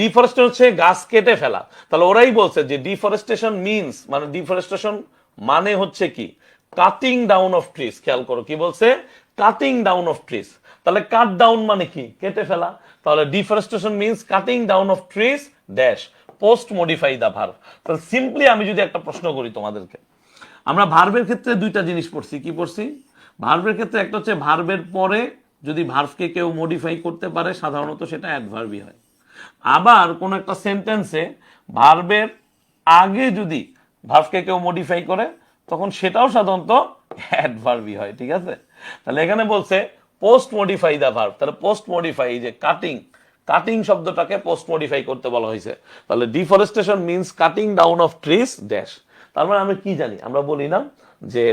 Deforestation হচ্ছে গাছ কেটে ফেলা। তাহলে ওরাই বলছে যে ডিফরেস্টেশন মিনস মানে ডিফরেস্টেশন মানে হচ্ছে কি? কাটিং ডাউন অফ ট্রিজ খেয়াল করো, কি বলছে? কাটিং ডাউন অফ ট্রিজ তাহলে কাট ডাউন মানে কি? কেটে ফেলা। তাহলে deforestation means cutting down of trees dash post modify the verb তাহলে সিম্পলি আমি যদি একটা প্রশ্ন করি তোমাদেরকে। আমরা ভার্বের ক্ষেত্রে দুইটা জিনিস পড়ছি, কি পড়ছি? ভার্বের ক্ষেত্রে একটা হচ্ছে ভার্বের পরে যদি ভার্বকে কেউ মডিফাই করতে পারে, সাধারণত সেটা অ্যাডভার্বই হয়। আবার কোন একটা সেন্টেন্সে ভার্বের আগে যদি ভার্বকে কেউ মডিফাই করে, তখন সেটাও সাধারণত অ্যাডভার্বই হয়, ঠিক আছে? তাহলে এখানে বলছে পোস্ট মডিফাই দা ভার্ব তাহলে পোস্ট মডিফাই যে কাটিং কাটিং শব্দটাকে পোস্ট মডিফাই করতে বলা হয়েছে। তাহলে deforestation means cutting down of trees dash তার মানে আমরা কি জানি? আমরা বলি না যে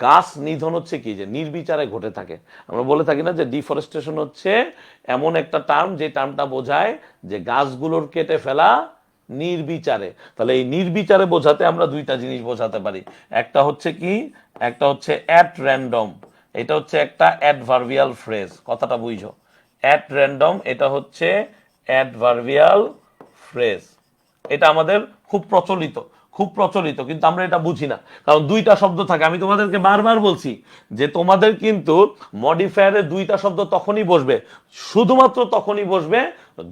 গাছ নিধন হচ্ছে কি? যে নির্বিচারে ঘটে থাকে। আমরা বলে থাকি না যে ডিফরেস্টেশন হচ্ছে এমন একটা টার্ম যে টার্মটা বোঝায় যে গাছগুলোর কেটে ফেলা নির্বিচারে। তাহলে এই নির্বিচারে বোঝাতে আমরা দুইটা জিনিস বোঝাতে পারি। একটা হচ্ছে কি? একটা হচ্ছে অ্যাট র্যান্ডম এটা হচ্ছে একটা অ্যাডভার্বিয়াল ফ্রেজ কথাটা বুঝো। অ্যাট র্যান্ডম এটা হচ্ছে অ্যাডভার্বিয়াল ফ্রেজ এটা আমাদের খুব প্রচলিত খুব প্রচলিত, কিন্তু আমরা এটা বুঝি না। কারণ দুইটা শব্দ থাকে। আমি তোমাদেরকে বারবার বলছি যে তোমাদের কিন্তু মডিফায়ারে দুইটা শব্দ তখনই বসবে, শুধুমাত্র তখনই বসবে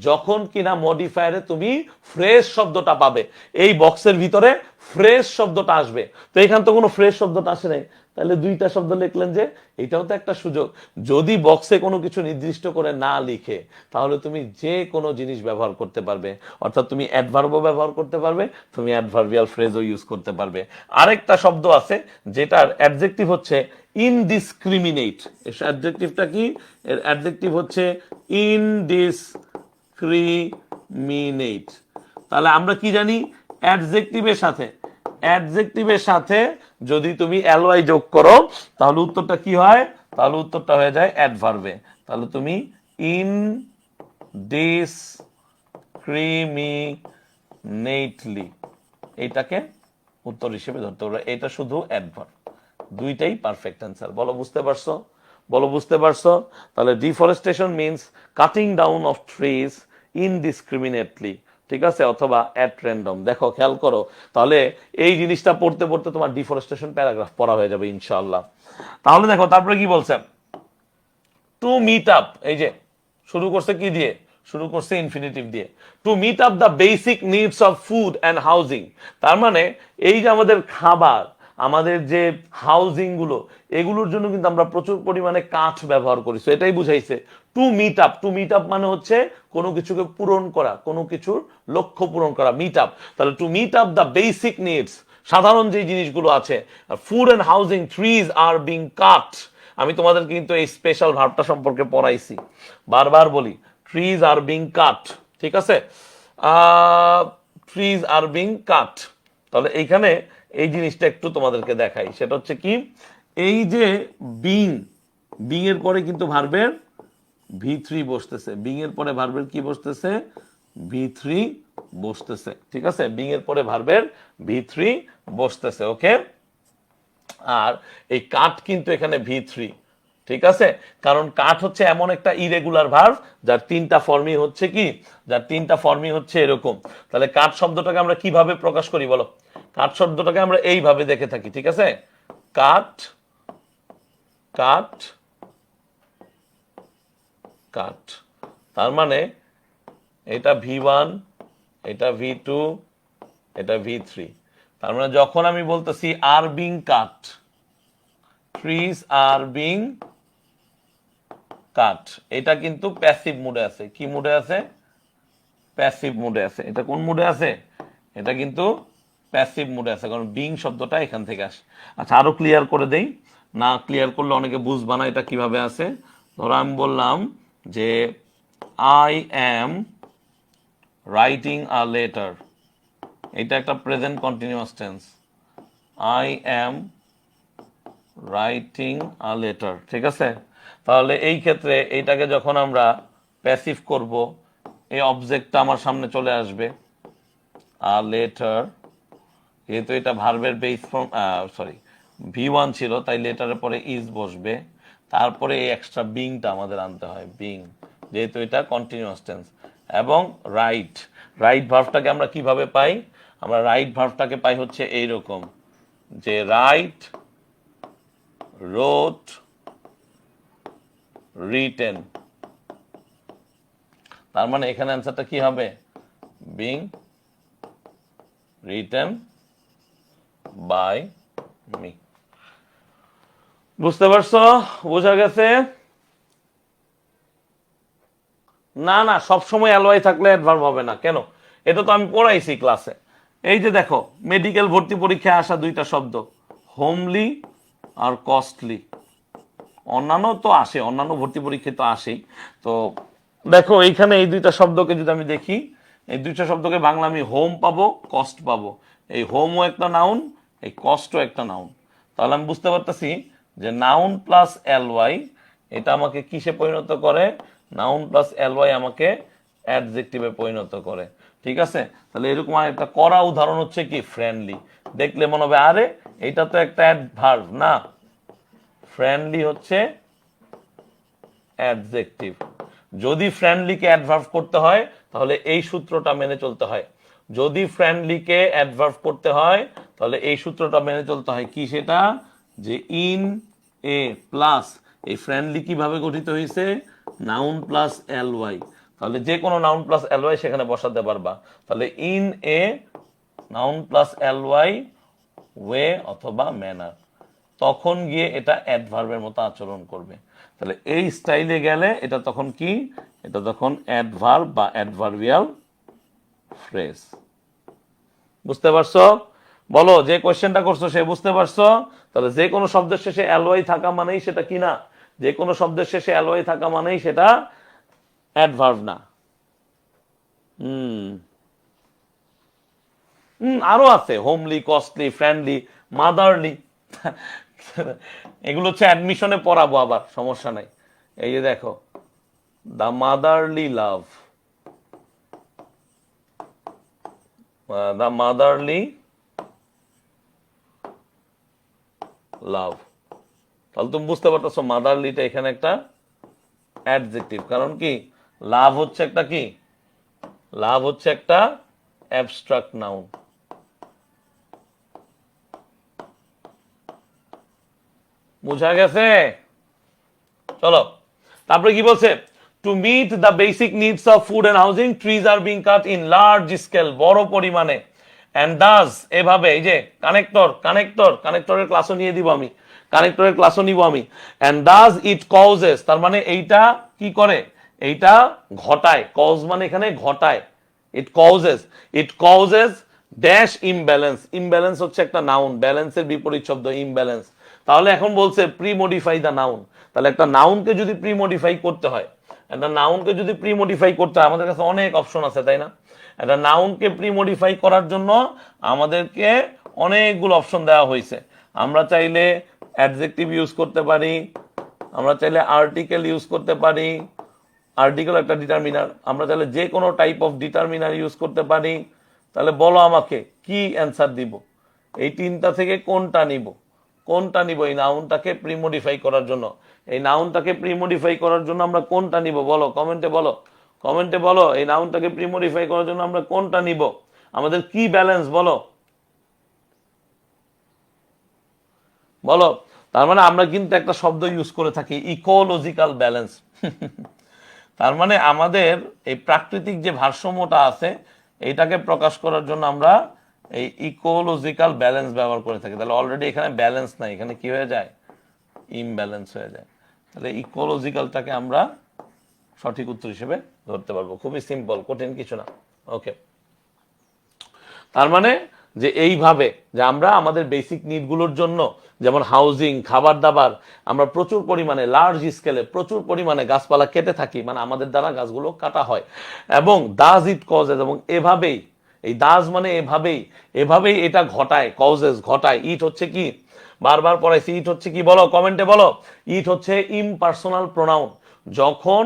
যখন কিনা মডিফায়ারে তুমি ফ্রেশ শব্দটা পাবে। এই বক্সের ভিতরে ফ্রেশ শব্দটা আসবে। তো এখান তো কোনো ফ্রেশ শব্দটা আসে নাই। তাহলে দুইটা শব্দ লিখলেন যে এটাও তো একটা সুযোগ। যদি বক্সে কোনো কিছু নির্দিষ্ট করে না লিখে, তাহলে তুমি যে কোনো জিনিস ব্যবহার করতে পারবে। অর্থাৎ তুমি অ্যাডভার্বও ব্যবহার করতে পারবে, তুমি অ্যাডভার্বিয়াল ফ্রেজও ইউজ করতে পারবে। আরেকটা শব্দ আছে, যেটার অ্যাডজেক্টিভ হচ্ছে ইনডিসক্রিমিনেট অ্যাডজেক্টিভটা কি? এর অ্যাডজেক্টিভ হচ্ছে ইনডিসক্রিমিনেট তাহলে আমরা কি জানি? অ্যাডজেক্টিভের সাথে অ্যাডজেক্টিভের সাথে যদি তুমি অ্যালওয়াই যোগ করো, তাহলে উত্তরটা কি হয়? তাহলে উত্তরটা হয়ে যায় অ্যাডভার্বে তাহলে তুমি ইন ডিস ক্রিমিনেটলি এইটাকে উত্তর হিসেবে ধরতে পারবে এটা শুধু অ্যাডভার্ব দুইটাই পারফেক্ট অ্যান্সার বলো, বুঝতে পারছ? বলো, বুঝতে পারছ? তাহলে deforestation means cutting down of trees indiscriminately ঠিক আছে? অথবা অ্যাট র্যান্ডম দেখো, খেয়াল করো, তাহলে এই জিনিসটা পড়তে পড়তে তোমার ডিফরেস্টেশন প্যারাগ্রাফ পড়া হয়ে যাবে ইনশাআল্লাহ। তাহলে দেখো, তারপরে কি বলছে? টু মিট আপ এই যে, শুরু করছে কি দিয়ে? শুরু করছে ইনফিনিটিভ দিয়ে। To meet up the basic needs of food and housing তার মানে এই যে আমাদের খাবার, আমাদের যে হাউজিংগুলো, এগুলোর জন্য কিন্তু আমরা প্রচুর পরিমাণে কাঠ ব্যবহার করি। So, এটাই বুঝাইছে। To meet up to meet up মানে হচ্ছে কোনো কিছুকে পূরণ করা, কোনো কিছুর লক্ষ্য পূরণ করা মিট আপ তাহলে to meet up the basic needs সাধারণ যে জিনিসগুলো আছে food and housing trees are being cut আমি তোমাদের কিন্তু এই স্পেশাল ভাবটা সম্পর্কে পড়াইছি। বারবার বলি ট্রিজ আর বিং কাট ঠিক আছে? ট্রিজ আর বিং কাট তাহলে এইখানে এই জিনিসটা একটু তোমাদেরকে দেখাই। সেটা হচ্ছে কি, এই যে বিং বিং এর পরে কিন্তু ভার্বের ভি থ্রি বসতেছে। বিং এর পরে ভার্বের কি বসতেছে? V three বসতেছে। ঠিক আছে? বিং এর পরে ভার্বের ভি থ্রি বসতেছে, ওকে? আর এই কাঠ কিন্তু এখানে ভি থ্রি ঠিক আছে? কারণ কাঠ হচ্ছে এমন একটা ইরেগুলার ভার্ভ যার তিনটা ফর্মই হচ্ছে কি? যার তিনটা ফর্মই হচ্ছে এরকম। তাহলে কাঠ শব্দটাকে আমরা কীভাবে প্রকাশ করি বলো? কাঠ শব্দটাকে আমরা এইভাবে দেখে থাকি, ঠিক আছে? কাঠ কাঠ কাঠ তার মানে এটা ভি ওয়ান এটা ভি টু এটা ভি থ্রি তার মানে যখন আমি বলতেছি are being cut trees are being cut, এটা কিন্তু প্যাসিভ মুডে আছে। কি মুডে আছে? প্যাসিভ মুডে আছে। এটা কোন মুডে আছে? এটা কিন্তু প্যাসিভ মুডে আছে, কারণ বিং শব্দটা এখান থেকে আসে। আচ্ছা আরও ক্লিয়ার করে দেই। না ক্লিয়ার করলে অনেকে বুঝবা না এটা কীভাবে আছে। ধরো আমি বললাম যে I am writing a letter এটা একটা present continuous tense I am writing a letter ঠিক আছে? তাহলে এই ক্ষেত্রে এইটাকে যখন আমরা প্যাসিভ করব, এই অবজেক্টটা আমার সামনে চলে আসবে। আ লেটার যেহেতু এটা ভার্বের base form sorry V one ছিল, তাই লেটারের পরে ইজ বসবে। তারপরে এই এক্সট্রা বিংটা আমাদের আনতে হয় বিং যেহেতু এটা কন্টিনিউয়াস টেন্স এবং রাইট রাইট ভার্ভটাকে আমরা কীভাবে পাই? আমরা রাইট ভার্ভটাকে পাই হচ্ছে এই রকম যে রাইট রোট রিটেন তার মানে এখানে অ্যান্সারটা কি হবে? বিং রিটেন বাই মি বুঝতে পারছ? বোঝা গেছে? না না, সবসময় অ্যালওয়াই থাকলে অ্যাডভার্ব হবে না। কেন? এটা তো আমি পড়াইছি ক্লাসে এই যে দেখো মেডিকেল ভর্তি পরীক্ষায় আসা দুইটা শব্দ হোমলি আর কস্টলি অন্যান্য তো আসে, অন্যান্য ভর্তি পরীক্ষায় তো আসেই। তো দেখো, এইখানে এই দুইটা শব্দকে যদি আমি দেখি, এই দুইটা শব্দকে বাংলা আমি হোম পাবো কস্ট পাবো। এই হোমও একটা নাউন এই কস্টও একটা নাউন তাহলে আমি বুঝতে পারতেছি যে নাউন প্লাস এল ওয়াই এটা আমাকে কিসে পরিণত করে? নাউন প্লাস এল ওয়াই আমাকে অ্যাডজেক্টিভে পরিণত করে। ঠিক আছে? তাহলে এরকম একটা করা উদাহরণ হচ্ছে কি? ফ্রেন্ডলি দেখলে মনে হবে, আরে, এটা তো একটা অ্যাডভার্ব না। ফ্রেন্ডলি হচ্ছে অ্যাডজেক্টিভ যদি ফ্রেন্ডলিকে অ্যাডভার্ভ করতে হয়, তাহলে এই সূত্রটা মেনে চলতে হয়। যদি ফ্রেন্ডলিকে অ্যাডভার্ভ করতে হয়, তাহলে এই সূত্রটা মেনে চলতে হয় কি সেটা? যে ইন এ প্লাস এই ফ্রেন্ডলি কীভাবে গঠিত হয়েছে নাউন প্লাস এল ওয়াই তাহলে যে কোনো নাউন প্লাস এল ওয়াই সেখানে বসাতে পারবা। তাহলে in a noun plus L Y way অথবা ম্যানার তখন গিয়ে এটা অ্যাডভার্বের মতো আচরণ করবে। তাহলে এই স্টাইলে গেলে এটা তখন কি? এটা তখন অ্যাডভার্ব বা অ্যাডভার্বিয়াল ফ্রেজ বুঝতে পারছ? বলো, যে কোয়েশ্চেনটা করছ সে বুঝতে পারছ? তাহলে যে কোনো শব্দের শেষে অ্যালওয়াই থাকা মানেই সেটা কি না? যে কোনো শব্দের শেষে অ্যালওয়াই থাকা মানেই সেটা অ্যাডভার্ব না। হুম। হুম, আরও আছে। হোমলি কস্টলি ফ্রেন্ডলি মাদারলি এগুলো হচ্ছে অ্যাডমিশনে পড়াবো আবার, সমস্যা নাই। এই যে দেখো the motherly love the motherly love. তাহলে তুমি বুঝতে পারতেছো মাদারলিটা এখানে একটা অ্যাডজেক্টিভ কারণ কি? লাভ হচ্ছে একটা কি? লাভ হচ্ছে একটা অ্যাবস্ট্রাক্ট নাউন বোঝা গেছে? চলো। তারপরে কি বলছে? To meet the basic needs of food and housing trees are being cut in large scale বড় পরিমাণে। অ্যান্ড ডাজ এভাবে, এই যে কানেক্টর কানেক্টর কানেক্টরের ক্লাসও নিয়ে দিব আমি। কানেক্টরের ক্লাসও নিব আমি। অ্যান্ড ডাজ ইট কজেস তার মানে এইটা কি করে? এইটা ঘটায়। কজ মানে এখানে ঘটায়। It causes it causes dash imbalance imbalance হচ্ছে একটা নাউন ব্যালেন্সের বিপরীত শব্দ ইমব্যালেন্স তাহলে এখন বলছে প্রি মডিফাই দ্য নাউন তাহলে একটা নাউনকে যদি প্রি মডিফাই করতে হয়, একটা নাউনকে যদি প্রি মডিফাই করতে হয়, আমাদের কাছে অনেক অপশন আছে, তাই না? একটা নাউনকে প্রি মডিফাই করার জন্য আমাদেরকে অনেকগুলো অপশন দেওয়া হয়েছে। আমরা চাইলে অ্যাডজেক্টিভ ইউজ করতে পারি, আমরা চাইলে আর্টিকেল ইউজ করতে পারি আর্টিকেল একটা ডিটারমিনার আমরা চাইলে যে কোনো টাইপ অফ ডিটারমিনার ইউজ করতে পারি। তাহলে বলো আমাকে, কি অ্যান্সার দিব? এই তিনটা থেকে কোনটা নিব? কোনটা নিব এই নাউনটাকে প্রিমোডিফাই করার জন্য? এই নাউনটাকে প্রিমোডিফাই করার জন্য আমরা কোনটা নিব? বলো কমেন্টে বলো। কমেন্টে বলো, এই নাউনটাকে প্রিমোডিফাই করার জন্য আমরা কোনটা নিব? আমাদের কি ব্যালেন্স বলো? বলো, তার মানে আমরা কিন্তু একটা শব্দ ইউজ করে থাকি ইকোলজিক্যাল ব্যালেন্স তার মানে আমাদের এই প্রাকৃতিক যে ভারসাম্যটা আছে, এইটাকে প্রকাশ করার জন্য আমরা এই ইকোলজিক্যাল ব্যালেন্স ব্যবহার করে থাকি। তাহলে অলরেডি এখানে ব্যালেন্স নাই, এখানে কি হয়ে যায়? ইমব্যালেন্স হয়ে যায়। তাহলে ইকোলজিক্যালটাকে আমরা সঠিক উত্তর হিসেবে ধরতে পারব। খুবই সিম্পল কঠিন কিছু না। ওকে তার মানে যে এইভাবে যে আমরা আমাদের বেসিক নিডগুলোর জন্য, যেমন হাউজিং খাবার দাবার আমরা প্রচুর পরিমাণে লার্জ স্কেলে প্রচুর পরিমাণে গাছপালা কেটে থাকি মানে আমাদের দ্বারা গাছগুলো কাটা হয়। এবং দাজ ইট কজেস এবং এভাবেই, এই দাজ মানে এভাবেই এভাবেই এটা ঘটায় কজেস ঘটায়। ইট হচ্ছে কি? বারবার পড়াইছি ইট হচ্ছে কি বলো? কমেন্টে বলো। ইট হচ্ছে ইমপার্সোনাল প্রোনাউন যখন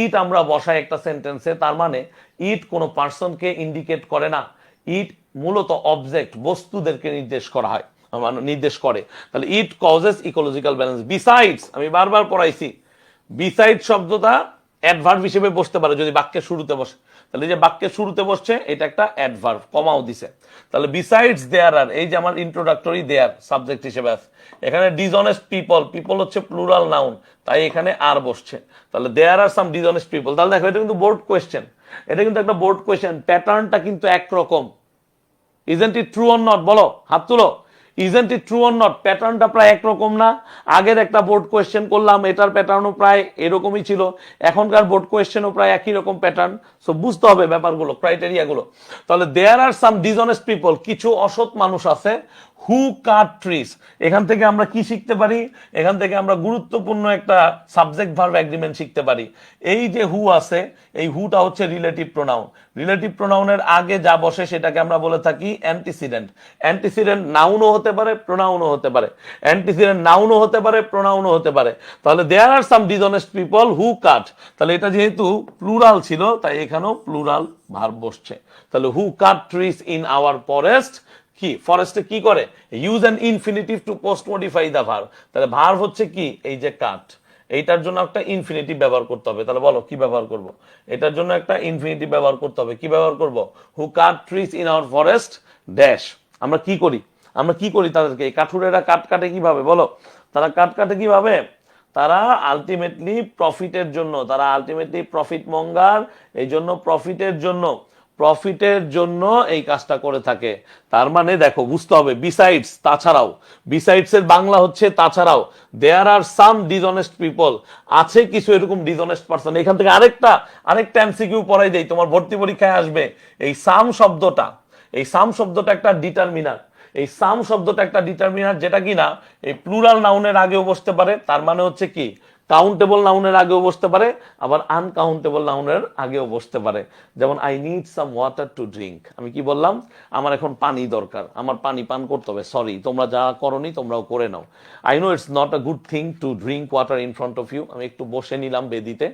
ইট আমরা বসাই একটা সেন্টেন্সে তার মানে ইট কোনো পার্সনকে ইন্ডিকেট করে না। ইট মূলত অবজেক্ট বস্তুদেরকে নির্দেশ করা হয় মানে নির্দেশ করে। তাহলে it causes ecological balance besides আমি বারবার পড়াইছি বিসাইড শব্দটা অ্যাডভার্ব হিসেবে বসতে পারে, যদি বাক্যের শুরুতে বসে। তাহলে যে বাক্যের শুরুতে বসছে, এটা একটা অ্যাডভার্ব কমাও দিছে। তাহলে বিসাইডস দেয়ার আর এই যে আমার ইন্ট্রোডাক্টরি দেয়ার সাবজেক্ট হিসেবে আছে, এখানে ডিসঅনেস্ট পিপল পিপল হচ্ছে প্লুরাল নাউন তাই এখানে আর বসছে। তাহলে দেয়ার আর সাম ডিসঅনেস্ট পিপল তাহলে দেখো এটা কিন্তু বোর্ড কোয়েশ্চেন এটা কিন্তু একটা বোর্ড কোয়েশ্চেন প্যাটার্নটা কিন্তু একরকম। Isn't it true or not বলো, হাত তুলো। Isn't it true or not প্যাটার্নটা প্রায় একরকম না। আগের একটা বোর্ড কোয়েশ্চেন করলাম, এটার প্যাটার্নও প্রায় এরকমই ছিল। এখনকার বোর্ড কোয়েশ্চেনও প্রায় একই রকম প্যাটার্ন সো বুঝতে হবে ব্যাপারগুলো ক্রাইটেরিয়াগুলো তাহলে দেয়ার আর সাম ডিসঅনেস্ট পিপল কিছু অসৎ মানুষ আছে। হু কাট ট্রিস এখান থেকে আমরা কি শিখতে পারি? এখান থেকে আমরা গুরুত্বপূর্ণ একটা সাবজেক্ট ভার্ব এগ্রিমেন্ট শিখতে পারি। এই যে হু আছে, এই হুটা হচ্ছে রিলেটিভ প্রোনাউন রিলেটিভ প্রোনাউনের আগে যা বসে সেটাকে আমরা বলে থাকি অ্যান্টিসিডেন্ট অ্যান্টিসিডেন্ট নাউনও হতে পারে প্রোনাউনও হতে পারে। অ্যান্টিসিডেন্ট নাউনও হতে পারে প্রোনাউনও হতে পারে। তাহলে দেয়ার are some dishonest people who কাট তাহলে এটা যেহেতু প্লুরাল ছিল, তাই এখানেও প্লুরাল ভার্ব বসছে। তাহলে who cut trees in our forest কি? ফরেস্টে কি করে? Use an infinitive to post modify the verb তাহলে ভার হচ্ছে কি? এই যে কাট এইটার জন্য একটা ইনফিনিটিভ ব্যবহার করতে হবে। তাহলে বলো, কি ব্যবহার করব? এটার জন্য একটা ইনফিনিটিভ ব্যবহার করতে হবে। কি ব্যবহার করব? Who cut trees in our forest dash আমরা কি করি? আমরা কি করি তাদেরকে? এই কাঠুরেরা কাট কাটে কীভাবে? বলো। তারা কাট কাটে কীভাবে? তারা আলটিমেটলি প্রফিটের জন্য। তারা আলটিমেটলি প্রফিট মঙ্গার। এই জন্য প্রফিটের জন্য। প্রফিটের জন্য এই কাজটা করে থাকে। তার মানে দেখো, বুঝতে হবে বিসাইডস তাছাড়াও বিসাইডস এর বাংলা হচ্ছে তাছাড়াও দেয়ার আর সাম ডিজনেস্ট পিপল আছে কিছু এরকম ডিজনেস্ট পার্সন এখান থেকে আরেকটা আরেকটা এমসিকিউ পড়াই দেই, তোমার ভর্তি পরীক্ষায় আসবে। এই সাম শব্দটা, এই সাম শব্দটা একটা ডিটারমিনার এই সাম শব্দটা একটা ডিটারমিনার যেটা কিনা, এই প্লুরাল নাউনের আগেও বসতে পারে, তার মানে হচ্ছে কি কাউন্টেবল নাউনের আগেও বসতে পারে, আবার আনকাউন্টেবল নাউনের আগেও বসতে পারে। যেমন I need some water to drink আমি কি বললাম? আমার এখন পানি দরকার। আমার পানি পান করতে হবে। সরি তোমরা যা করনি তোমরাও করে নাও। I know it's not a good thing to drink water in front of you আমি একটু বসে নিলাম বেদিতে।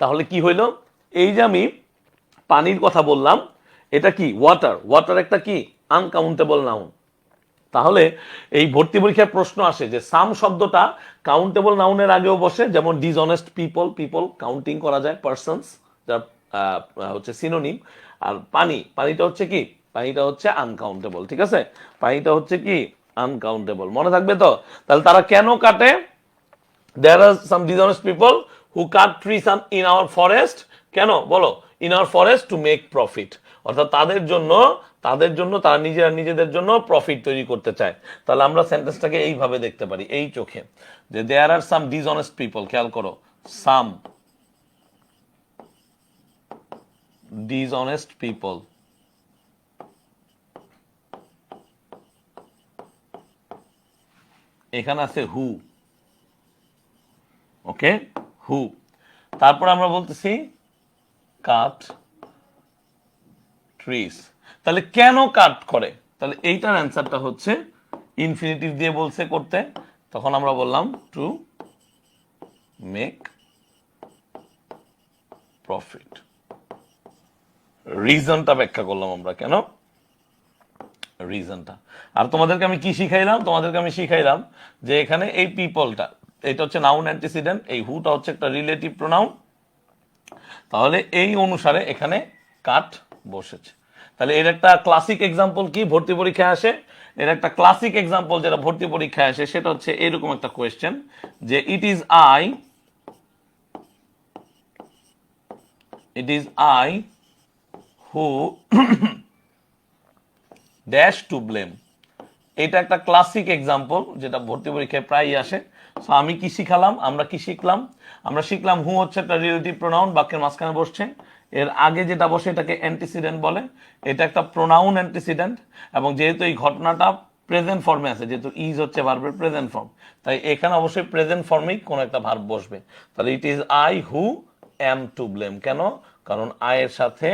তাহলে কি হইল? এই যে আমি পানির কথা বললাম, এটা কি? ওয়াটার ওয়াটার একটা কি? আনকাউন্টেবল নাউন তাহলে এই ভর্তি পরীক্ষার প্রশ্ন আসে যে সাম শব্দটা কাউন্টেবল নাউনের আগেও বসে, যেমন ডিসঅনেস্ট পিপল পিপল কাউন্টিং করা যায় পার্সনস যার হচ্ছে সিনোনিম আর পানি, পানিটা হচ্ছে কি? পানিটা হচ্ছে আনকাউন্টেবল ঠিক আছে? পানিটা হচ্ছে কি? আনকাউন্টেবল মনে থাকবে তো? তাহলে তারা কেন কাটে? There are some dishonest people who cut trees on- in our forest কেন? বলো in our forest to make profit অর্থাৎ তাদের জন্য তাদের জন্য, তারা নিজেরা নিজেদের জন্য প্রফিট তৈরি করতে চায়। তাহলে আমরা সেন্টেন্সটাকে এইভাবে দেখতে পারি, এই চোখে। যে দেয়ার আর সাম ডিসঅনেস্ট পিপল খেয়াল করো সাম ডিসঅনেস্ট পিপল এখানে আছে হু ওকে হু তারপর আমরা বলতেছি কাট ট্রিস তাহলে কেন কাট করে? তাহলে এইটার অ্যান্সারটা হচ্ছে ইনফিনিটিভ দিয়ে বলছে করতে। তখন আমরা বললাম টু মেক প্রফিট রিজনটা ব্যাখ্যা করলাম আমরা কেন? রিজনটা আর তোমাদেরকে আমি কি শিখাইলাম? তোমাদেরকে আমি শিখাইলাম যে এখানে এই পিপলটা এটা হচ্ছে নাউন অ্যান্টিসিডেন্ট এই হুটা হচ্ছে একটা রিলেটিভ প্রোনাউন তাহলে এই অনুসারে এখানে কাট বসেছে। তাহলে এর একটা ক্লাসিক এক্সাম্পল কি? ভর্তি পরীক্ষায় আসে। এর একটা ক্লাসিক এক্সাম্পল যেটা ভর্তি পরীক্ষায় আসে, সেটা হচ্ছে এরকম একটা কোয়েশ্চেন যে it is I it is I who dash to blame এটা একটা ক্লাসিক এক্সাম্পল যেটা ভর্তি পরীক্ষায় প্রায়ই আসে। সো আমি কি শিখালাম? আমরা কি শিখলাম? আমরা শিখলাম হু হচ্ছে একটা রিলেটিভ প্রোনাউন বাক্যের মাঝখানে বসছে। এর আগে যেটা বসে এটাকে অ্যান্টিসিডেন্ট বলে। এটা একটা প্রোনাউন অ্যান্টিসিডেন্ট এবং যেহেতু এই ঘটনাটা প্রেজেন্ট ফর্মে আছে, যেহেতু ইজ হচ্ছে ভার্বের প্রেজেন্ট ফর্ম তাই এখানে অবশ্যই প্রেজেন্ট ফর্মেই কোনো একটা ভার্ব বসবে। তাহলে it is I who am to blame কেন? কারণ আই এর সাথে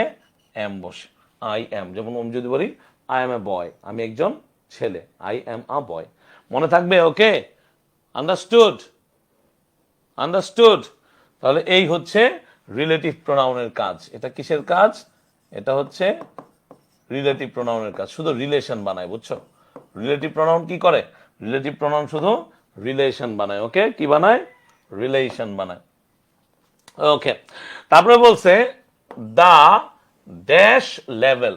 এম বসে। আই এম যেমন আমি যদি বলি আই এম এ বয় আমি একজন ছেলে আই এম আ বয় মনে থাকবে ওকে আন্ডারস্টুড আন্ডারস্টুড তাহলে এই হচ্ছে রিলেটিভ প্রোনাউনের কাজ। এটা কিসের কাজ? এটা হচ্ছে রিলেটিভ প্রোনাউনের কাজ। শুধু রিলেশন বানায়, বুঝছ? রিলেটিভ প্রোনাউন কি করে? রিলেটিভ প্রোনাউন শুধু রিলেশন বানায় ওকে কি বানায়? রিলেশন বানায়। ওকে তারপরে বলছে the dash level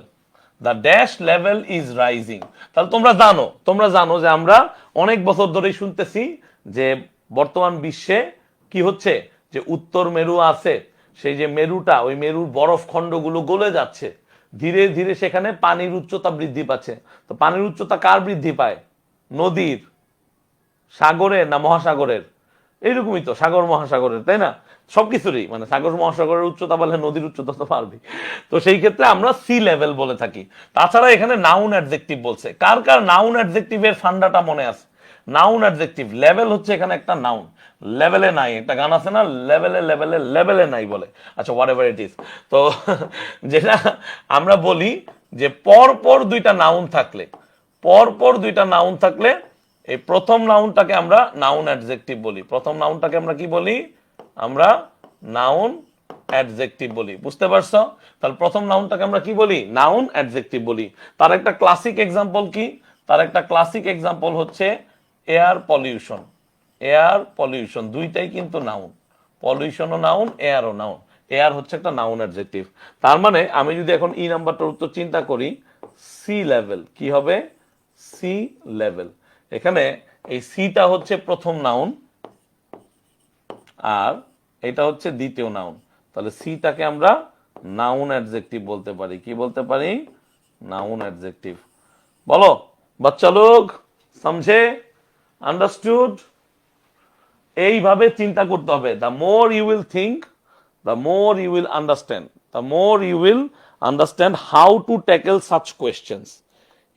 the dash level is rising তাহলে তোমরা জানো তোমরা জানো যে আমরা অনেক বছর ধরেই শুনতেছি যে বর্তমান বিশ্বে কি হচ্ছে? যে উত্তর মেরু আছে, সেই যে মেরুটা, ওই মেরুর বরফ খণ্ডগুলো গলে যাচ্ছে। ধীরে ধীরে সেখানে পানির উচ্চতা বৃদ্ধি পাচ্ছে। তো পানির উচ্চতা কার বৃদ্ধি পায়? নদীর সাগরের না মহাসাগরের? এইরকমই তো, সাগর মহাসাগরের, তাই না? সবকিছুরই মানে সাগর মহাসাগরের উচ্চতা বলে নদীর উচ্চতা তো পারবি। তো সেই ক্ষেত্রে আমরা সি লেভেল বলে থাকি। তাছাড়া এখানে নাউন অ্যাডজেক্টিভ বলছে। কার কার নাউন অ্যাডজেক্টিভের ফান্ডাটা মনে আছে? নাউন অ্যাডজেক্টিভ, লেভেল হচ্ছে এখানে একটা নাউন। লেভেলে নাই, একটা গান আছে না? লেভেলে লেভেলে লেভেলে নাই বলে। আচ্ছা হোয়াট এভার ইট ইজ তো যেটা আমরা বলি যে পর পর দুইটা নাউন থাকলে পর পর দুইটা নাউন থাকলে এই প্রথম নাউনটাকে আমরা নাউন অ্যাডজেক্টিভ বলি। প্রথম নাউনটাকে আমরা কি বলি? আমরা নাউন অ্যাডজেক্টিভ বলি। বুঝতে পারছ? তাহলে প্রথম নাউনটাকে আমরা কি বলি? নাউন অ্যাডজেক্টিভ বলি। তার একটা ক্লাসিক এক্সাম্পল কি? তার একটা ক্লাসিক এক্সাম্পল হচ্ছে এয়ার পলিউশন এয়ার পলিউশন দুইটাই কিন্তু নাউন পলিউশনও নাউন এয়ারও নাউন এয়ার হচ্ছে একটা নাউন অ্যাডজেক্টিভ তার মানে আমি যদি এখন ই নাম্বারটার উত্তর চিন্তা করি সি লেভেল কি হবে? সি লেভেল এখানে এই সিটা হচ্ছে প্রথম নাউন আর এটা হচ্ছে দ্বিতীয় নাউন তাহলে সিটাকে আমরা নাউন অ্যাডজেক্টিভ বলতে পারি। কি বলতে পারি? নাউন অ্যাডজেক্টিভ বলো, বাচ্চা লোক, সমঝে আন্ডারস্টুড এইভাবে চিন্তা করতে হবে। The more you will think the more you will understand the more you will understand how to tackle such questions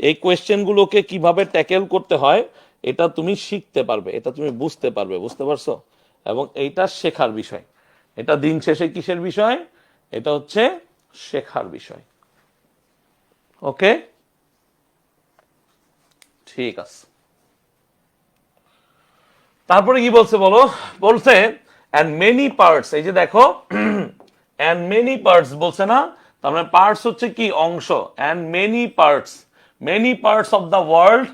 এই কোয়েশ্চেনগুলোকে কীভাবে ট্যাকেল করতে হয়, এটা তুমি শিখতে পারবে, এটা তুমি বুঝতে পারবে, বুঝতে পারছ? এবং এইটা শেখার বিষয়। এটা দিন শেষে কিসের বিষয়? এটা হচ্ছে শেখার বিষয়। ওকে? ঠিক আছে। তারপরে কি বলছে বলো? বলছে অ্যান্ড মেনি পার্টস এই যে দেখো অ্যান্ড মেনি পার্টস বলছে না, তার মানে পার্টস হচ্ছে কি? অংশ। And many parts many parts of the world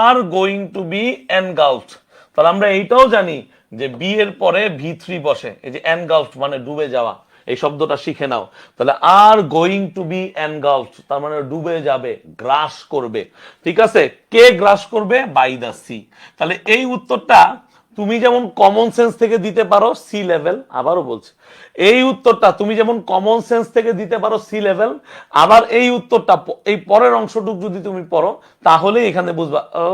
are going to be engulfed তাহলে আমরা এইটাও জানি যে বি এর পরে ভি থ্রি বসে। এই যে এনগালফড মানে ডুবে যাওয়া। এই শব্দটা শিখে নাও। তাহলে are going to be engulfed তার মানে ডুবে যাবে, গ্রাস করবে। ঠিক আছে? কে গ্রাস করবে? বাই দ্য সি তাহলে এই উত্তরটা তুমি যেমন কমন সেন্স থেকে দিতে পারো সি লেভেল আবারও বলছি, এই উত্তরটা তুমি যেমন কমন সেন্স থেকে দিতে পারো সি লেভেল আবার এই উত্তরটা এই পরের অংশটুকু যদি তুমি পড়ো তাহলে এখানে বুঝবা, ও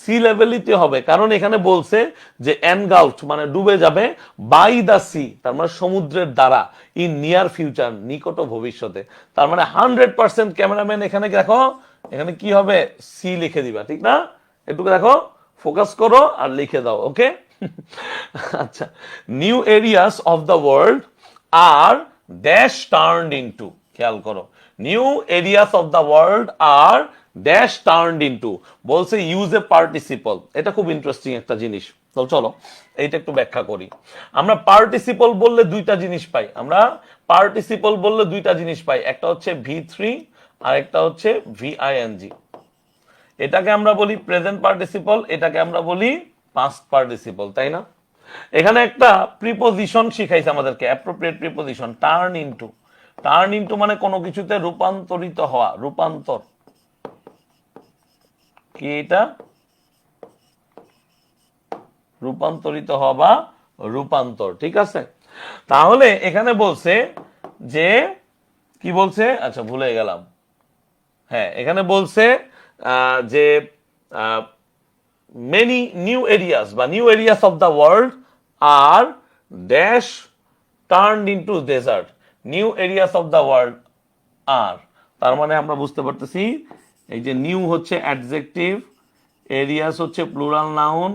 সি লেভেলিতে হবে। কারণ এখানে বলছে যে এনগাউট মানে ডুবে যাবে বাই দা সি তার মানে সমুদ্রের দ্বারা ইন নিয়ার ফিউচার নিকট ভবিষ্যতে। তার মানে হান্ড্রেড পার্সেন্ট ক্যামেরাম্যান এখানে দেখো, এখানে কি হবে? সি লিখে দিবা, ঠিক না? একটু দেখো। ফোকাস করো আর লিখে দাও ওকে আচ্ছা new areas of the world are dash turned into খেয়াল করো new areas of the world are dash turned into বলছে ইউজ এ পার্টিসিপল এটা খুব ইন্টারেস্টিং একটা জিনিস, তো চলো, এইটা একটু ব্যাখ্যা করি, আমরা পার্টিসিপল বললে দুইটা জিনিস পাই, আমরা পার্টিসিপল বললে দুইটা জিনিস পাই, একটা হচ্ছে ভি থ্রি আর একটা হচ্ছে ভিআইএনজি এটাকে আমরা বলি প্রেজেন্ট পার্টিসিপল এটাকে আমরা বলি পাস্ট পার্টিসিপল তাই না? এখানে একটা প্রিপোজিশন শিখাইছে আমাদেরকে appropriate preposition turn into turn into মানে কোনো কিছুতে রূপান্তরিত হওয়া, রূপান্তর। কি এটা? রূপান্তরিত হওয়া বা রূপান্তর, ঠিক আছে? তাহলে এখানে বলছে যে, কি বলছে? আচ্ছা ভুলে গেলাম। হ্যাঁ এখানে বলছে যে মেনি নিউ এরিয়াস বা new areas of the world are dash turned into desert new areas of the world are তার মানে আমরা বুঝতে পারতেছি, এই যে নিউ হচ্ছে অ্যাডজেক্টিভ এরিয়াস হচ্ছে প্লুরাল নাউন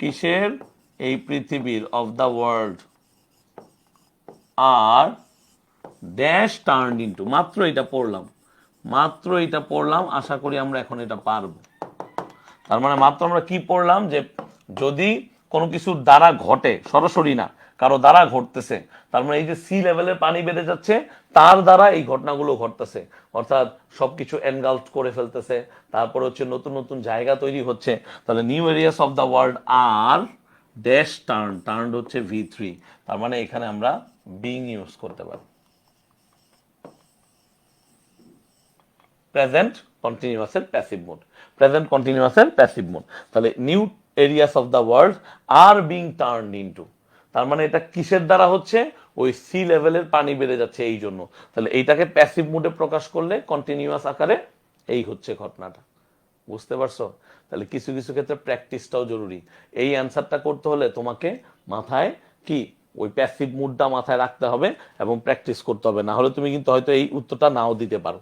কিসের? এই পৃথিবীর of the world are dash turn into মাত্র এটা পড়লাম। মাত্র এটা পড়লাম, আশা করি আমরা এখন এটা পারব। তার মানে মাত্র আমরা কি পড়লাম যে যদি কোনো কিছুর দ্বারা ঘটে, সরাসরি না, কারও দ্বারা ঘটতেছে, তার মানে এই যে সি লেভেলের পানি বেড়ে যাচ্ছে, তার দ্বারা এই ঘটনাগুলো ঘটতেছে। অর্থাৎ সবকিছু এনগালফ করে ফেলতেছে, তারপর হচ্ছে নতুন নতুন জায়গা তৈরি হচ্ছে। তাহলে new areas of the world are dash turn turn হচ্ছে ভি থ্রি তার মানে এখানে আমরা বিং ইউজ করতে পারি। প্রেজেন্ট কন্টিনিউয়াসের প্যাসিভ মোড প্রেজেন্ট কন্টিনিউয়াসের প্যাসিভ মোড তাহলে new areas of the world are being turn into তার মানে এটা কিসের দ্বারা হচ্ছে? ওই সি লেভেলের পানি বেড়ে যাচ্ছে এই জন্য। তাহলে এইটাকে প্যাসিভ মোডে প্রকাশ করলে কন্টিনিউয়াস আকারে এই হচ্ছে ঘটনাটা। বুঝতে পারছ? তাহলে কিছু কিছু ক্ষেত্রে প্র্যাকটিসটাও জরুরি। এই অ্যান্সারটা করতে হলে তোমাকে মাথায় কি? ওই প্যাসিভ মুডটা মাথায় রাখতে হবে এবং প্র্যাকটিস করতে হবে। না হলে তুমি কিন্তু হয়তো এই উত্তরটা নাও দিতে পারো।